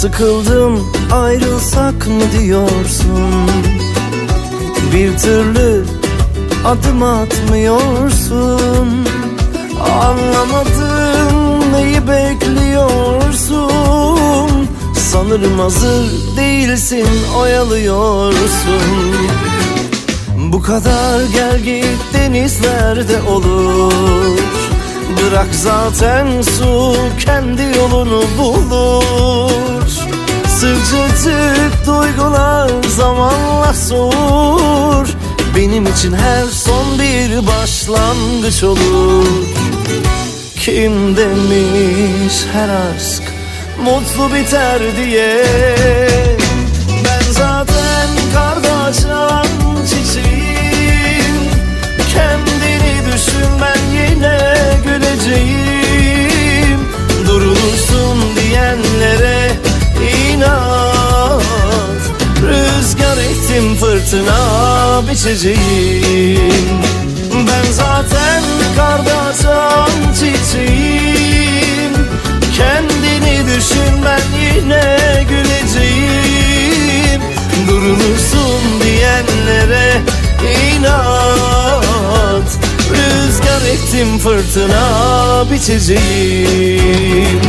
Sıkıldım ayrılsak mı diyorsun? Bir türlü adım atmıyorsun. Anlamadım neyi bekliyorsun? Sanırım hazır değilsin oyalıyorsun. Bu kadar gel git denizlerde olur. Bırak zaten su kendi yolunu bulur Sıcacık duygular zamanla soğur. Benim için her son bir başlangıç olur. Kim demiş her aşk mutlu biter diye? Ben zaten karda açan fırtına biçeceğim. Ben zaten karda açan çiçeğim. Kendini düşün ben yine güleceğim. Durulursun diyenlere inat. Rüzgar ettim fırtına biçeceğim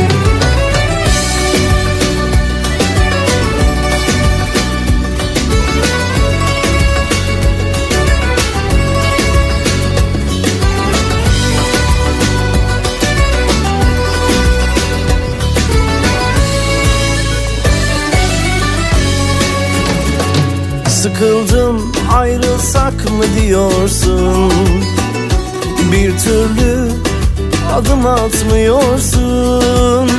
Sıkıldım ayrılsak mı diyorsun? Bir türlü adım atmıyorsun.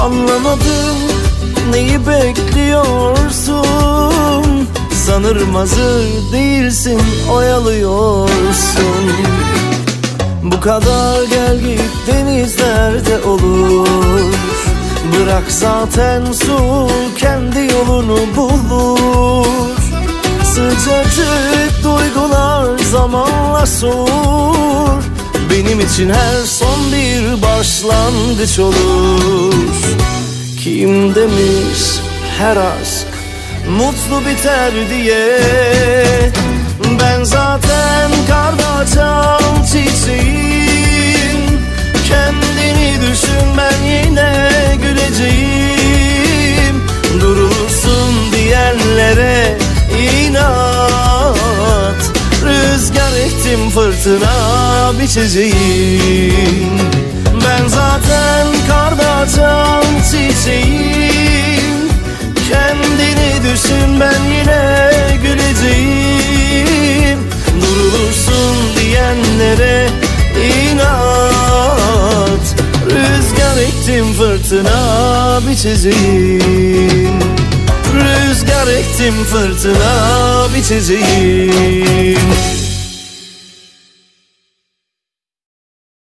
Anlamadım neyi bekliyorsun? Sanırım hazır değilsin oyalıyorsun. Bu kadar gel git denizlerde olur. Bırak zaten su kendi yolunu bulur Sıcacık duygular zamanla soğur. Benim için her son bir başlangıç olur. Kim demiş her aşk mutlu biter diye? Ben zaten karda açan çiçeğim ettim fırtına biçeceğim. Ben zaten karda açan çiçeğim. Kendini düşün ben yine güleceğim. Durulursun diyenlere inat. Rüzgar ettim fırtına biçeceğim. Rüzgar ettim fırtına biçeceğim